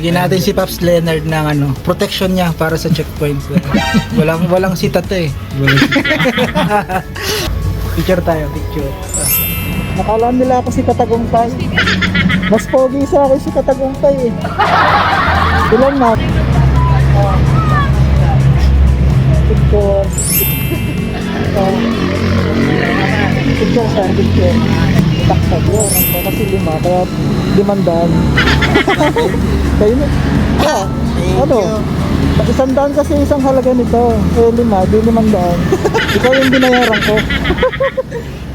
Bigyan natin si Pops Leonard ng ano, protection niya para sa checkpoint. walang walang si Tate. eh. picture tayo, picture. Nakala nila ako si Katagumpay. Mas pogi sa akin si Katagumpay eh. Ilan na? Ah. Picture. Picture sa picture. Taksak yun. Kasi lima, kaya limandaan. Kayo na. Ah, ano? Isang daan kasi isang halaga nito. Eh, lima, di limandaan. Ikaw yung binayaran ko.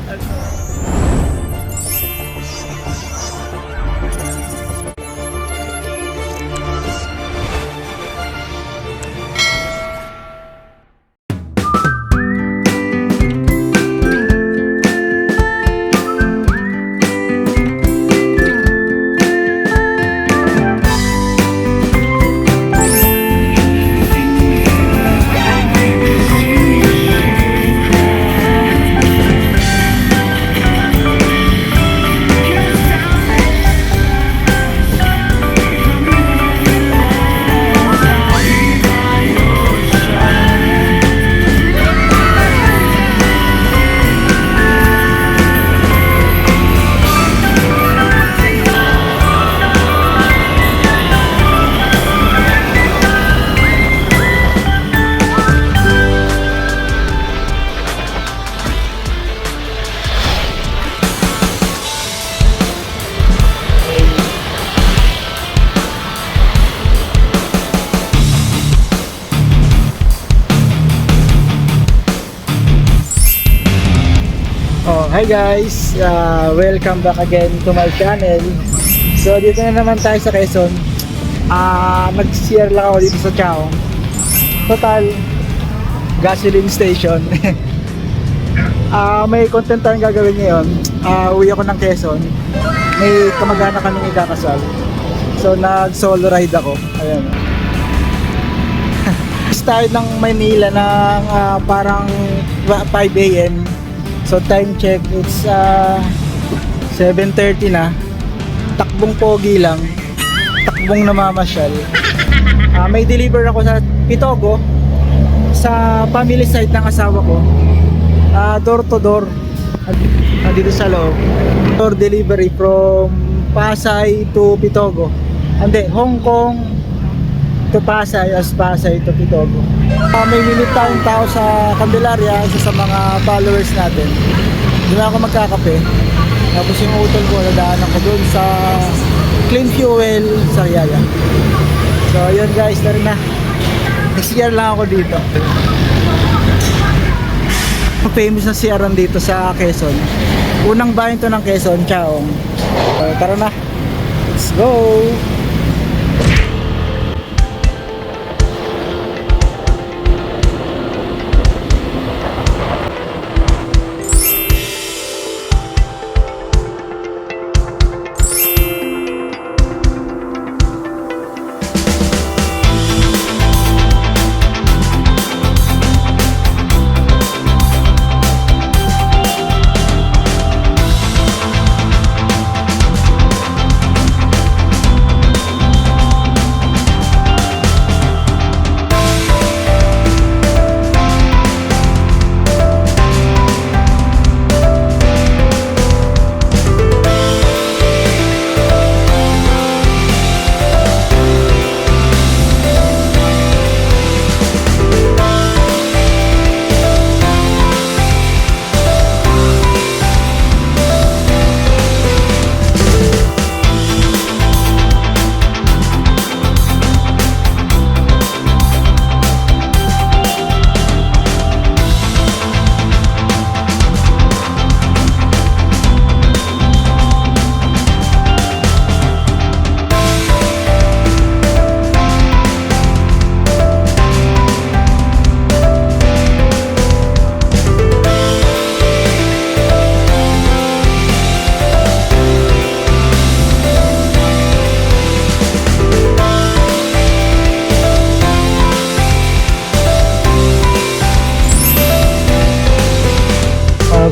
hi guys! Uh, welcome back again to my channel. So, dito na naman tayo sa Quezon. Ah, nag-share lang ako dito sa Chao. Total, gasoline station. Ah, may content tayong gagawin ngayon. Ah, uwi ako ng Quezon. May kamag-anak kaming ikakasal. So, nag-solo ride ako. Ayan. Start ng Maynila ng ah, parang 5 a.m. So time check, it's uh, 7.30 na. Takbong pogi lang. Takbong namamasyal. Ah, may deliver ako sa Pitogo sa family side ng asawa ko. Ah, door to door. Ah, dito sa loob. Door delivery from Pasay to Pitogo. Hindi, Hong Kong to Pasay as Pasay to Pitogo. Uh, may minute tayong tao sa Candelaria, isa sa mga followers natin. Doon ako magkakape. Tapos yung utol ko, nadaanan ko doon sa Clean Fuel sa Yaya. So yun guys, tara na. Next year lang ako dito. Famous na siyaran dito sa Quezon. Unang bayan to ng Quezon, Chaong. So, tara na. Let's go!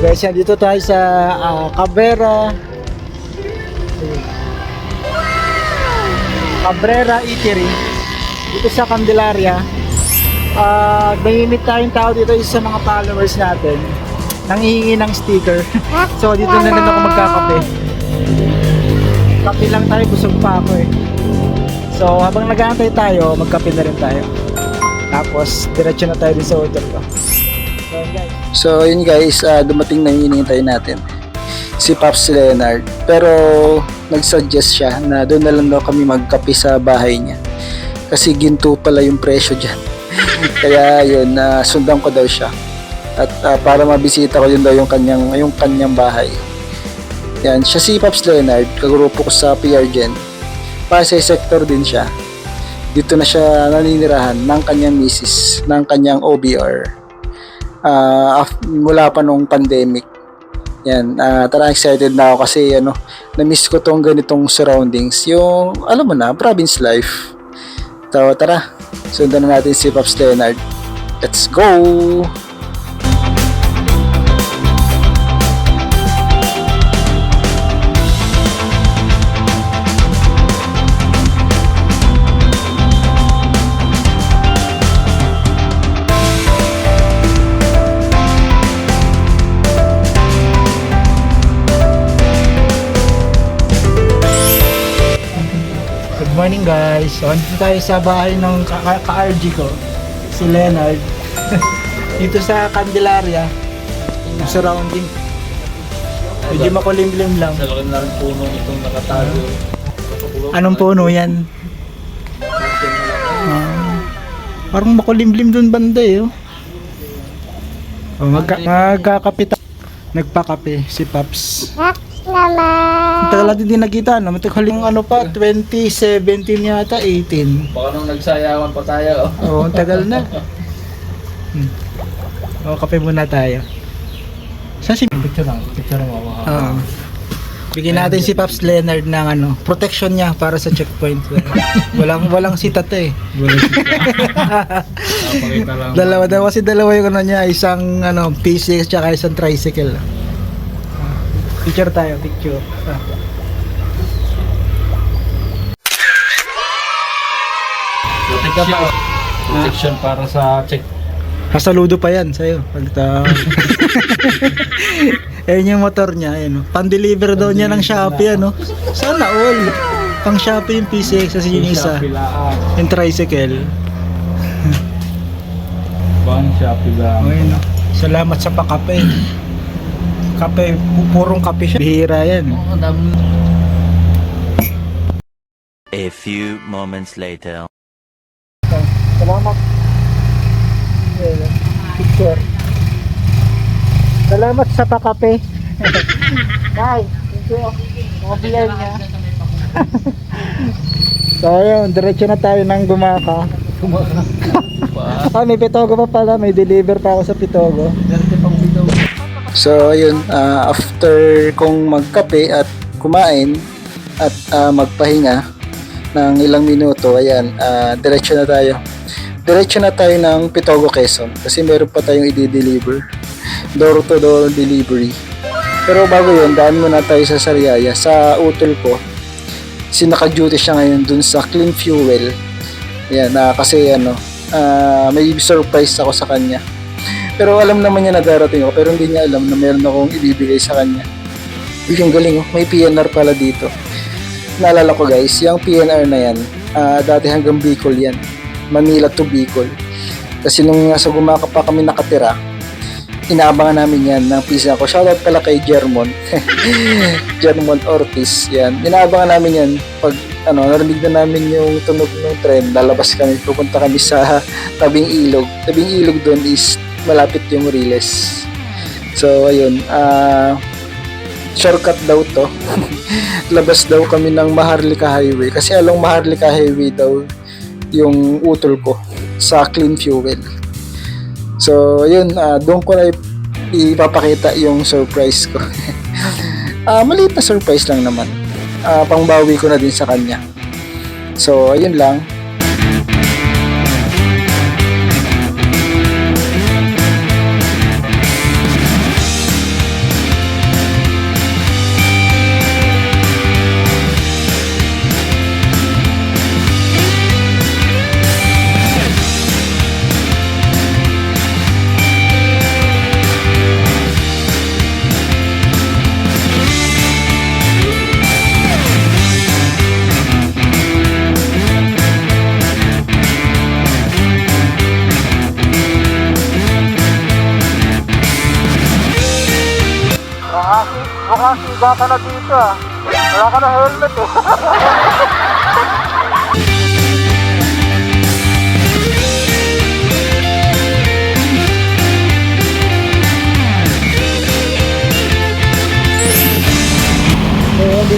Guys, yan dito tayo sa ah, Cabrera. Cabrera Eatery dito sa Candelaria. Ah, may meet tayong tao dito isa sa mga followers natin. Nanghihingi ng sticker. so dito na rin ako magkakape. Kape lang tayo, busog pa ako eh. So habang nag-aantay tayo, magkape na rin tayo. Tapos diretso na tayo din sa hotel ko. So yun guys, ah, dumating na yung hinihintay natin. Si Pops Leonard. Pero nag-suggest siya na doon na lang daw kami magkape sa bahay niya. Kasi ginto pala yung presyo dyan. Kaya yun, na sundan ko daw siya. At ah, para mabisita ko yun daw yung kanyang, yung kanyang bahay. Yan, siya si Pops Leonard, kagrupo ko sa PR Gen. Para sa sector din siya. Dito na siya naninirahan ng kanyang misis, ng kanyang OBR af- mula pa nung pandemic. Yan, ah, tara excited na ako kasi ano, na-miss ko tong ganitong surroundings. Yung, alam mo na, province life. So, tara, sundan na natin si Pops Leonard. Let's go! Morning guys. So, andito tayo sa bahay ng ka- ka- ka-RG ko, si Leonard. Dito sa Candelaria, yung surrounding. Medyo makulimlim lang. Sa laki na rin puno itong nakatago. Anong puno yan? Ah, parang makulimlim dun banda eh. Oh. Oh, magka magkakapit Nagpakape si Paps. Ang tagal natin din nakita, no? Matagal yung ano pa, 2017 yata, 18. Baka nung nagsayawan pa tayo. Oo, ang tagal na. Hmm. O, kape muna tayo. Saan si... Picture lang, picture mo. Oo. Bigyan natin si Paps Leonard ng ano, protection niya para sa checkpoint. walang walang sitat eh. Napakita lang. Dalawa daw kasi dalawa yung ano niya, isang ano, PC at isang tricycle. Picture tayo, picture. Ah. Protection. Protection para sa check. Kasaludo pa yan sa'yo. Pagta... Ayun yung motor niya, ayun. oh. Pan-deliver daw niya ng Shopee, ano. Sana all. Pang Shopee yung PCX kasi yung isa. Yung tricycle. Bang Shopee lang. Ayun, oh. Salamat sa pakape. Kape, pu- purong kape siya. Bihira yan. Oo, dami. A few moments later. Salamat. Picture. Salamat sa pakape. Bye. Thank you. Mga biyan niya. so ayun, diretso na tayo ng gumaka. ah, may pitogo pa pala. May deliver pa ako sa pitogo. So, ayun, ah, after kong magkape at kumain at ah, magpahinga ng ilang minuto, ayan, ah, diretso na tayo. Diretso na tayo ng Pitogo, Quezon kasi meron pa tayong i-deliver. Door to door delivery. Pero bago yun, daan muna tayo sa Sariaya, sa utol ko. Kasi naka-duty siya ngayon dun sa Clean Fuel. Ayan, na kasi ano, ah, may surprise ako sa kanya. Pero alam naman niya na darating ako, pero hindi niya alam na meron akong ibibigay sa kanya. Uy, ang galing oh. May PNR pala dito. Naalala ko guys, yung PNR na yan, ah, dati hanggang Bicol yan. Manila to Bicol. Kasi nung nasa Gumaka pa kami nakatira, inaabangan namin yan ng pisa ko. Shoutout pala kay Jermon. Jermon Ortiz. Yan. Inaabangan namin yan pag ano, narinig na namin yung tunog ng tren, lalabas kami, pupunta kami sa tabing ilog. Tabing ilog doon is malapit yung Riles. So, ayun. ah shortcut daw to. Labas daw kami ng Maharlika Highway. Kasi along Maharlika Highway daw yung utol ko sa clean fuel. So, ayun. ah doon ko na ip- ipapakita yung surprise ko. Ah, maliit na surprise lang naman. Ah, pangbawi ko na din sa kanya. So, ayun lang.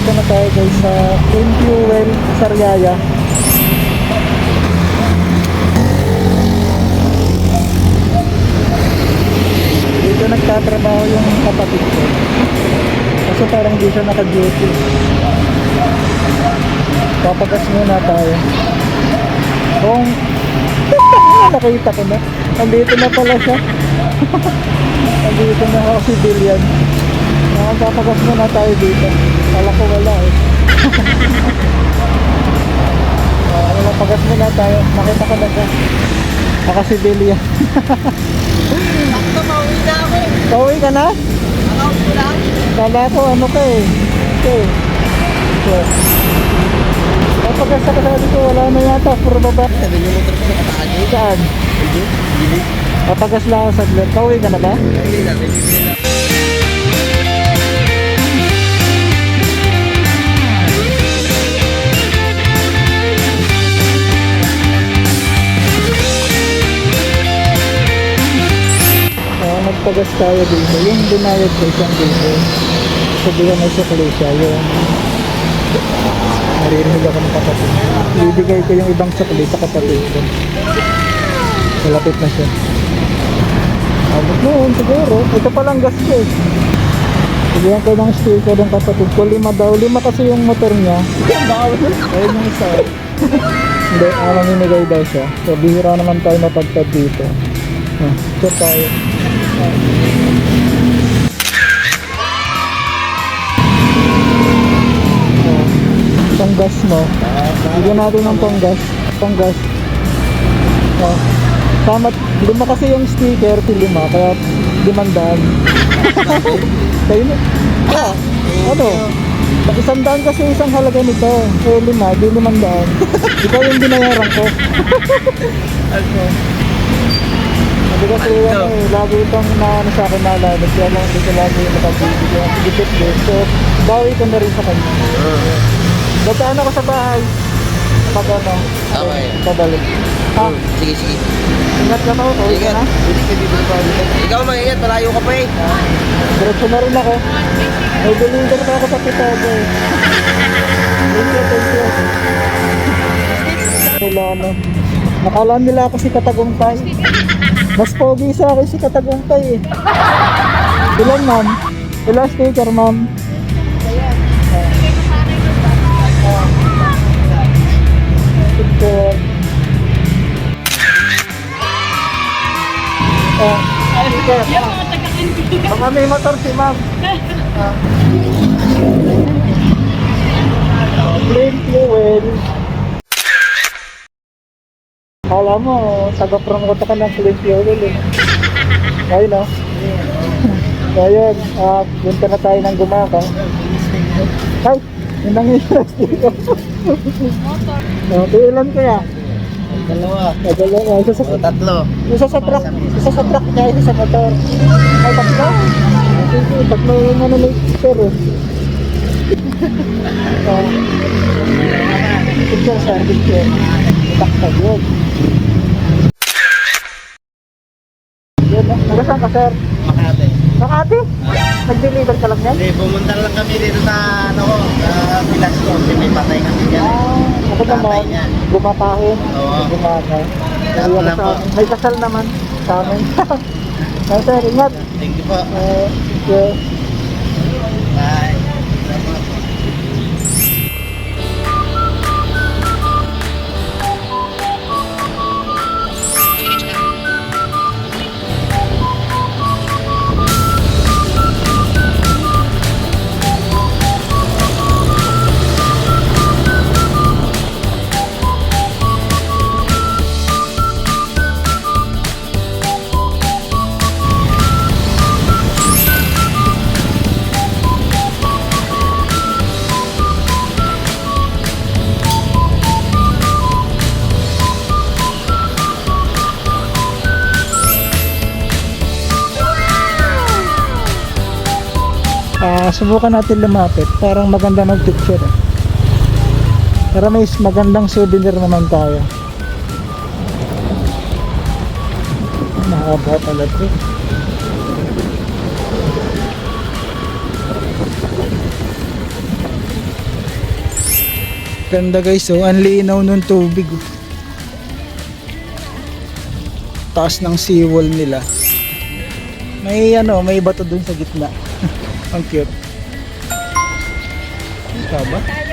Dito na tayo guys sa Clean Fuel Sariaya. Dito nagtatrabaho yung kapatid ko. Kasi parang di siya naka-duty. Papagas muna tayo. Kung nakita ko na. Nandito na pala siya. Nandito na ako civilian. Nakakapagas muna tayo dito. Kala ko wala eh. uh, wala pagas muna tayo. Nakita ko na siya. Naka-civilian. Tumawin na ako. Pauwi ka na? Ko lang. Kala ko ano ka eh. Okay. So, Papagas ka na dito. Wala na yata. Puro baba. Sabi niyo motor ko nakatago. Saan? Papagas lang ako saglit. Pauwi ka na ba? Hindi na, hindi na. Tayo dito. Yung binayad ko isang dito. Sabihan na sukli siya. Yung naririnig ako ng kapatid. Ibigay ko yung ibang sukli sa kapatid ko. Malapit na siya. Abot noon siguro. Ito palang gas ko eh. Sabihan ko ng sticker ng kapatid ko. Lima daw. Lima kasi yung motor niya. Ayun yung isa. Hindi, alam minigay daw siya. So, bihira naman tayo mapagtad dito. Ah, ito tayo. Panggas mo. Bigyan natin ng panggas. Panggas. Oh. Tama, lima kasi yung sticker, lima, kaya limandaan. Kayo na. Ah, ano? Isang daan kasi isang halaga nito. Eh, lima, di limandaan. Ikaw yung binayaran ko. Sabi kasi ano eh, lagi itong naano sa akin naalala. Kaya lang hindi ko lagi yung nakabibigyan. Dikit din. So, bawi ko na rin sa kanya. Dadaan ako sa bahay. Pag ano, Okay. pabalik. Ha? Sige, sige. Ingat ka pa, uwi ka na. Hindi pa ulit. Ikaw maingat, malayo ka pa eh. Diretso na rin ako. May deliver pa ako sa Pitago eh. Thank you, thank you. Wala ano. Nakala nila ako si Katagumpay. Mas pogi sa akin si Katagumpay eh. Ilan ma'am? Ilan sticker ma'am? Sticker. Ah, sticker. Baka may motor si ma'am. Clean fuel. Kala mo, taga-promote ka ng clean fuel eh. Ayun no? Ayun, ah, punta na tayo ng gumaka. Ay, yun ang interest dito. Okay, ilan kaya? Dalawa. Ah, Dalawa, isa sa, O tatlo. isa sa truck, isa sa truck niya, isa sa motor. Ay, tatlo. Tatlo yung ano na picture eh. Ah, Picture sir, picture. Takta yun. Naga saan ka sir? Makati. Makati? Nag-deliver ka lang yan? Hindi, pumunta lang kami dito sa, ano ko, sa Pilas ko. Kasi may patay kami dyan. Ah, ako naman, gumatahin. Oo. Gumata. Ano Ayun, lang sa- po. May kasal naman sa amin. Sir, ingat. Thank you po. Eh, thank you. Bye. Subukan natin lumapit. Parang maganda mag-picture. Eh. Para may magandang souvenir naman tayo. Mahaba pala ito. Ganda guys, oh. Ang linaw ng tubig. Oh. Taas ng seawall nila. May ano, may bato dun sa gitna. Ang cute. Tama?